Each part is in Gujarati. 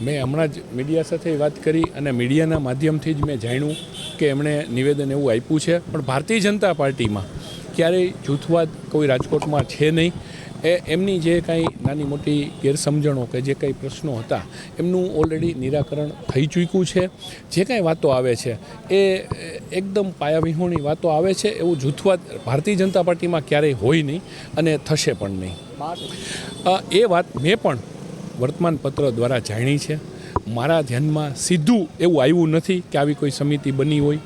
મેં હમણાં જ મીડિયા સાથે વાત કરી અને મીડિયાના માધ્યમથી જ મેં જાણ્યું કે એમણે નિવેદન એવું આપ્યું છે. પણ ભારતીય જનતા પાર્ટીમાં ક્યારેય જૂથવાદ કોઈ રાજકોટમાં છે નહીં. એ એમની જે કાંઈ નાની મોટી ગેરસમજણો કે જે કંઈ પ્રશ્નો હતા, એમનું ઓલરેડી નિરાકરણ થઈ ચૂક્યું છે. જે કાંઈ વાતો આવે છે, એ એકદમ પાયાવિહોણી વાતો આવે છે. એવું જૂથવાદ ભારતીય જનતા પાર્ટીમાં ક્યારેય હોય નહીં અને થશે પણ નહીં. એ વાત મેં પણ વર્તમાનપત્ર દ્વારા જાણી છે. મારા ધ્યાનમાં સીધું એવું આવ્યું નથી કે આવી કોઈ સમિતિ બની હોય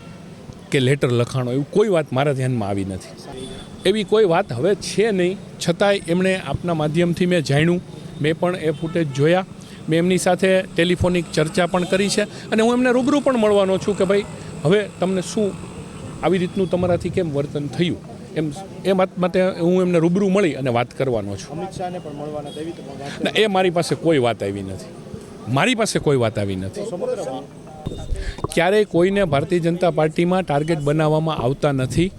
કે લેટર લખાણો એવું કોઈ વાત મારા ધ્યાનમાં આવી નથી. એવી કોઈ વાત હવે છે નહીં. છતાંય એમણે આપના માધ્યમથી મેં જાણ્યું. મેં પણ એ ફૂટેજ જોયા. મેં એમની સાથે ટેલિફોનિક ચર્ચા પણ કરી છે. અને હું એમને રૂબરૂ પણ મળવાનો છું કે ભાઈ, હવે તમને શું, આવી રીતનું તમારાથી કેમ વર્તન થયું? એમ એ વાત માટે હું એમને રૂબરૂ મળી અને વાત કરવાનો છું. ના એ મારી પાસે કોઈ વાત આવી નથી. મારી પાસે કોઈ વાત આવી નથી. ક્યારેય કોઈને ભારતીય જનતા પાર્ટીમાં ટાર્ગેટ બનાવવામાં આવતા નથી.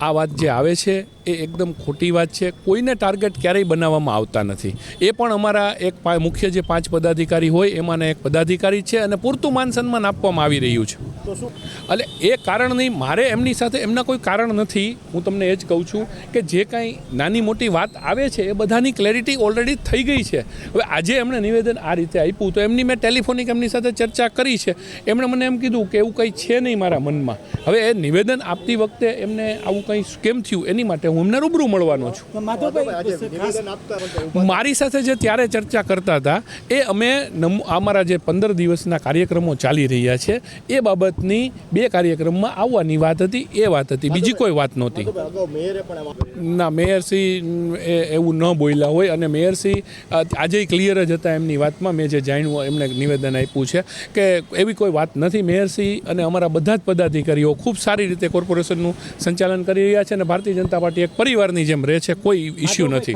આ વાત જે આવે છે એ એકદમ ખોટી વાત છે. કોઈને ટાર્ગેટ ક્યારેય બનાવવામાં આવતા નથી. એ પણ અમારા એક મુખ્ય જે પાંચ પદાધિકારી હોય એમાંના એક પદાધિકારી છે અને પૂરતું માન સન્માન આપવામાં આવી રહ્યું છે. તો શું? એટલે એ કારણ નહીં મારે એમની સાથે એમના કોઈ કારણ નથી. હું તમને એ જ કહું છું કે જે કાંઈ નાની મોટી વાત આવે છે એ બધાની ક્લેરિટી ઓલરેડી થઈ ગઈ છે. હવે આજે એમણે નિવેદન આ રીતે આપ્યું તો એમની મેં ટેલિફોનિક એમની સાથે ચર્ચા કરી છે. એમણે મને એમ કીધું કે એવું કંઈ છે નહીં મારા મનમાં. હવે એ નિવેદન આપતી વખતે એમને આવું કંઈ કેમ થયું? એની માટે હું એમને રૂબરૂ મળવાનો છું. મારી સાથે જે ત્યારે ચર્ચા કરતા હતા એ અમે અમારા જે પંદર દિવસના કાર્યક્રમો ચાલી રહ્યા છે એ બાબતની બે કાર્યક્રમમાં આવવાની વાત હતી એ વાત હતી. બીજી કોઈ વાત નહોતી. ના મેયરસિંહ એ એવું ન બોલ્યા હોય. અને મેયરસિંહ આજે ક્લિયર જ હતા એમની વાતમાં. મેં જે જાણ્યું એમને નિવેદન આપ્યું છે કે એવી કોઈ વાત નથી. મેયરસિંહ અને અમારા બધા જ પદાધિકારીઓ ખૂબ સારી રીતે કોર્પોરેશનનું સંચાલન કરી રહ્યા છે અને ભારતીય જનતા પાર્ટી એક પરિવારની જેમ રહે છે. કોઈ ઇસ્યુ નથી.